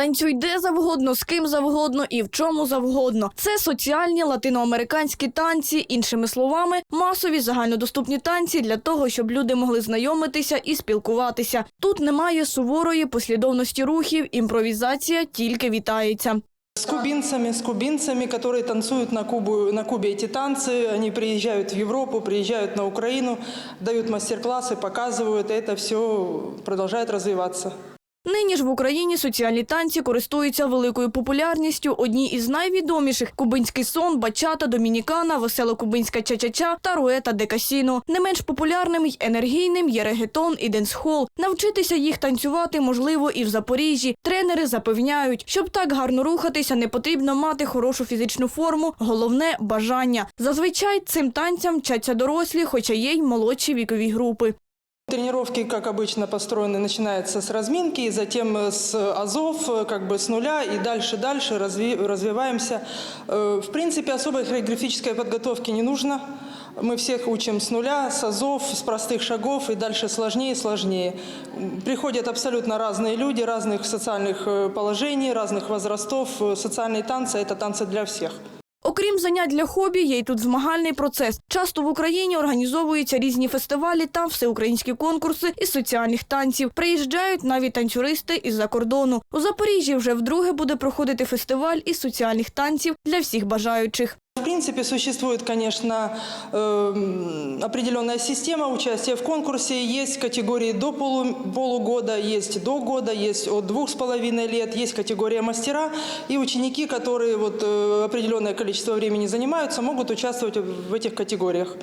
Танцюй де завгодно, з ким завгодно і в чому завгодно. Це соціальні латиноамериканські танці, іншими словами, масові загальнодоступні танці для того, щоб люди могли знайомитися і спілкуватися. Тут немає суворої послідовності рухів, імпровізація тільки вітається. С кубинцами, с кубинцами, которые танцуют на, Кубу, на Кубе эти танцы. Они приезжают в Европу, приезжают на Украину, дают мастер-классы, показывают. И это все продолжает развиваться. Нині ж в Україні соціальні танці користуються великою популярністю. Одні із найвідоміших кубинський сон, бачата, домінікана, весело-кубинська ча-ча-ча та руета де касіно. Не менш популярним й енергійним є регетон і денсхол. Навчитися їх танцювати можливо і в Запоріжжі. Тренери запевняють, щоб так гарно рухатися, не потрібно мати хорошу фізичну форму. Головне бажання. Зазвичай цим танцям вчаться дорослі, хоча є й молодші вікові групи. Тренировки, как обычно, построены, начинаются с разминки, затем с азов, э, как бы с нуля, и дальше-дальше разви- развиваемся. Э, В принципе, особой хореографической подготовки не нужно. Мы всех учим с нуля, с азов, с простых шагов, и дальше сложнее и сложнее. Приходят абсолютно разные люди, разных социальных э, положений, разных возрастов. Э, Социальные танцы – это танцы для всех. Окрім занять для хобі, є й тут змагальний процес. Часто в Україні організовуються різні фестивалі та всеукраїнські конкурси із соціальних танців. Приїжджають навіть танцюристи із-за кордону. У Запоріжжі вже вдруге буде проходити фестиваль із соціальних танців для всіх бажаючих В принципе, существует, конечно, эм, определенная система участия в конкурсе. Есть категории до полу- полугода, есть до года, есть от двух с половиной лет, есть категория мастера. И ученики, которые вот, э, определенное количество времени занимаются, могут участвовать в этих категориях.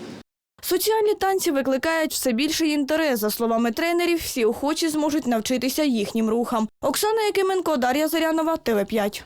Соціальні танці викликають все більший інтерес. За словами тренерів, всі охочі зможуть навчитися їхнім рухам. Оксана Якименко, Дар'я Зарянова, ТВ 5